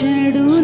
చెడు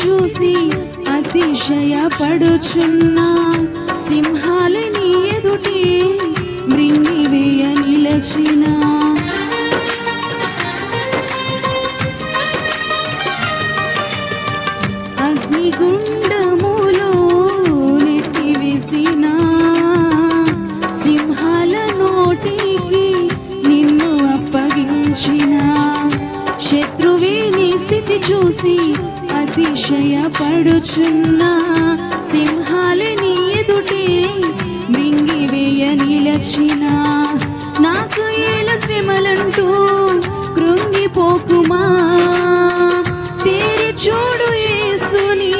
చూసి అతిశయపడుచున్నా సింహాలని ఎదుటి మృంగివేయ నిలచిన అతిశయపడుచున్న సింహాలని ఎదుటే మృంగివేయ నిలచిన. నాకు ఏల శ్రమలంటూ కృంగిపోకుమా? తేరి చూడు యేసుని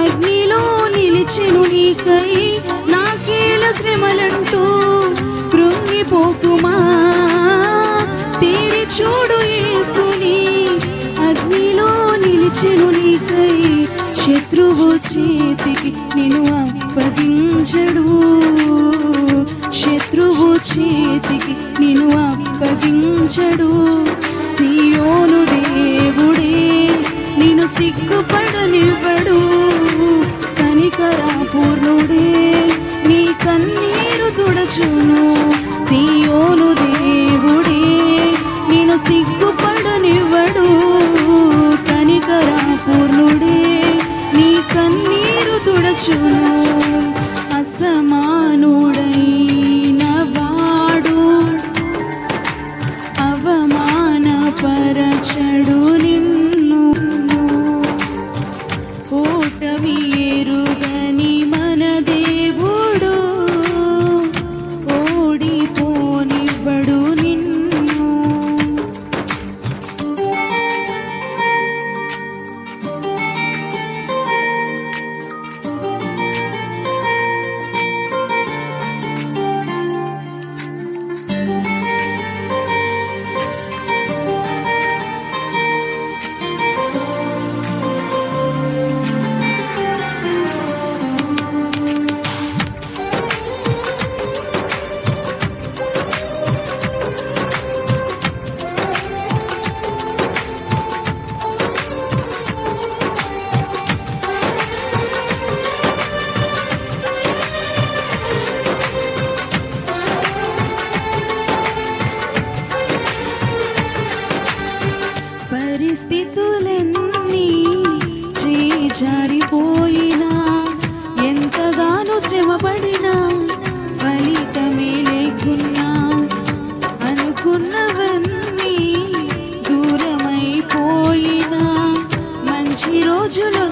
అగ్నిలో నిలిచెను నీకై. నాకేల శ్రమలంటూ కృంగిపోకుమా? తేరి చూడు యేసుని అగ్నిలో నిలిచెను నీకై. శత్రువు చేతికి నిన్ను అప్పగించడు. శత్రువు చేతికి నిన్ను అప్పగించడు. సియోను దేవుడే నిన్ను సిగ్గుపడనివ్వడు. తుడచును పరిస్థితులన్నీ చేజారిపోయినా ఎంతగానో శ్రమపడినా ఫలితమే లేకున్నా అనుకున్నవన్నీ దూరమైపోయినా మంచి రోజులు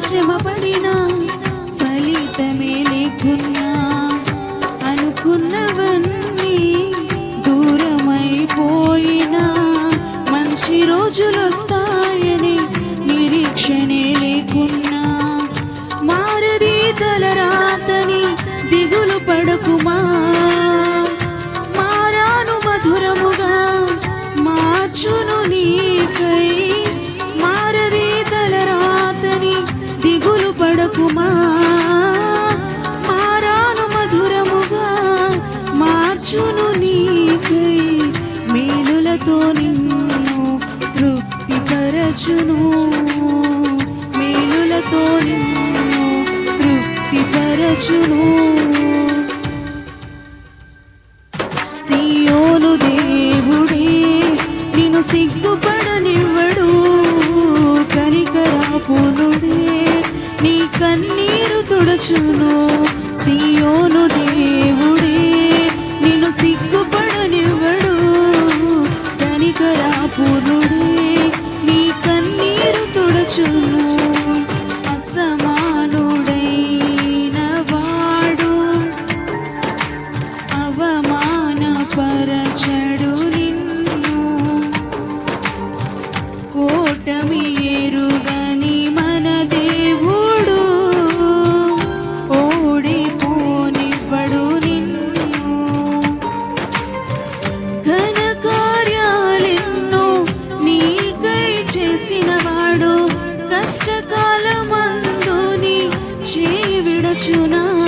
శ్రమపడినా ఫలితమే లేకున్నా. మార్చును నీకై మేలులతో నిన్ను తృప్తిపరచును. మేలులతో నిన్ను తృప్తిపరచును. సియోను దేవుడే నిన్ను సిగ్గుపడనివ్వడు. కనికరాపునుడే నీ కన్నీరు తుడచును. సియోను you know